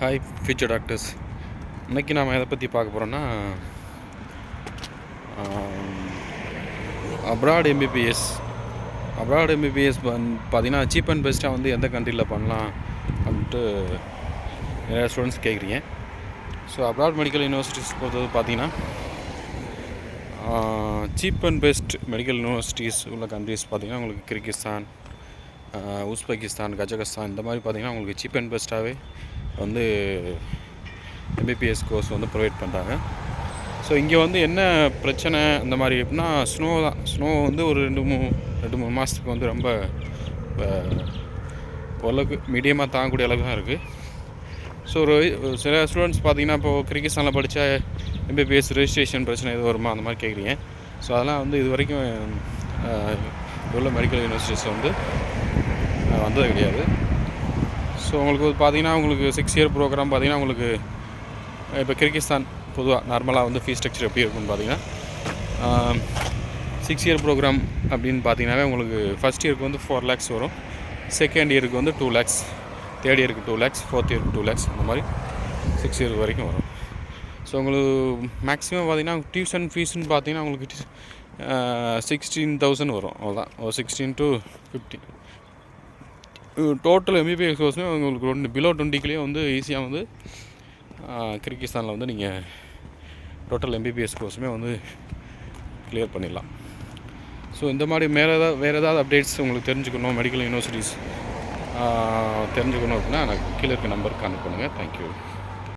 Hi future doctors இன்றைக்கி நாம் எதை பற்றி பார்க்க போகிறோன்னா அப்ராட் எம்பிபிஎஸ் அப்ராட் எம்பிபிஎஸ் பார்த்தீங்கன்னா சீப் அண்ட் பெஸ்ட்டாக வந்து எந்த கண்ட்ரியில் பண்ணலாம் அப்படின்ட்டு நிறையா ஸ்டூடெண்ட்ஸ் கேட்குறீங்க ஸோ அப்ராட் மெடிக்கல் யூனிவர்சிட்டிஸ் பொறுத்தது பார்த்தீங்கன்னா cheap and best medical universities உள்ள கண்ட்ரிஸ் பார்த்தீங்கன்னா உங்களுக்கு கிர்கிஸ்தான் உஸ்பெகிஸ்தான் கஜகஸ்தான் இந்த மாதிரி பார்த்தீங்கன்னா உங்களுக்கு சீப் அண்ட் பெஸ்ட்டாகவே வந்து எம்பிபிஎஸ் கோர்ஸ் வந்து ப்ரொவைட் பண்ணுறாங்க ஸோ இங்கே வந்து என்ன பிரச்சனை இந்த மாதிரி எப்படின்னா ஸ்னோ தான். ஸ்னோ வந்து ஒரு ரெண்டு மூணு ரெண்டு மூணு மாதத்துக்கு வந்து ரொம்ப ஓரளவுக்கு மீடியமாக தாங்கக்கூடிய அளவுக்கு தான் இருக்குது ஸோ ஒரு சில ஸ்டூடெண்ட்ஸ் பார்த்தீங்கன்னா இப்போது கிர்கிஸ்தானில் படித்தா எம்பிபிஎஸ் ரெஜிஸ்ட்ரேஷன் பிரச்சனை எதுவும் வருமா? அந்த மாதிரி கேட்குறீங்க ஸோ அதெல்லாம் வந்து இது வரைக்கும் உள்ள மெடிக்கல் யூனிவர்சிட்டிஸ் வந்து வந்தது கிடையாது. ஸோ உங்களுக்கு பார்த்தீங்கன்னா உங்களுக்கு சிக்ஸ் இயர் ப்ரோக்ராம் பார்த்தீங்கன்னா உங்களுக்கு இப்போ கிர்கிஸ்தான் பொதுவாக நார்மலாக வந்து ஃபீஸ் ஸ்ட்ரக்சர் எப்படி இருக்கும்னு பார்த்தீங்கன்னா சிக்ஸ் இயர் ப்ரோக்ராம் அப்படின்னு பார்த்தீங்கன்னாவே உங்களுக்கு ஃபஸ்ட் இயருக்கு வந்து ஃபோர் லேக்ஸ் வரும். செகண்ட் இயருக்கு வந்து டூ லேக்ஸ் தேர்ட் இயருக்கு டூ லேக்ஸ் ஃபோர்த் இயருக்கு டூ லேக்ஸ் அந்த மாதிரி சிக்ஸ் இயர் வரைக்கும் வரும். ஸோ உங்களுக்கு மேக்ஸிமம் பார்த்தீங்கன்னா டியூஷன் ஃபீஸ்னு பார்த்தீங்கன்னா உங்களுக்கு சிக்ஸ்டீன் தௌசண்ட் வரும். அவ்வளோதான் ஒரு sixteen to fifteen total MBBS கோர்ஸுமே உங்களுக்கு ஒன்று பிலோ டுவெண்ட்டிக்குள்ளேயே வந்து ஈஸியாக வந்து கிர்கிஸ்தானில் வந்து நீங்கள் டோட்டல் எம்பிபிஎஸ் கோர்ஸுமே வந்து கிளியர் பண்ணிடலாம். ஸோ இந்த மாதிரி மேலே ஏதாவது வேறு ஏதாவது அப்டேட்ஸ் உங்களுக்கு தெரிஞ்சுக்கணும் மெடிக்கல் யூனிவர்சிட்டிஸ் தெரிஞ்சுக்கணும் அப்படின்னா எனக்கு கீழே இருக்க நம்பருக்கு அனுப்பணுங்க தேங்க்யூ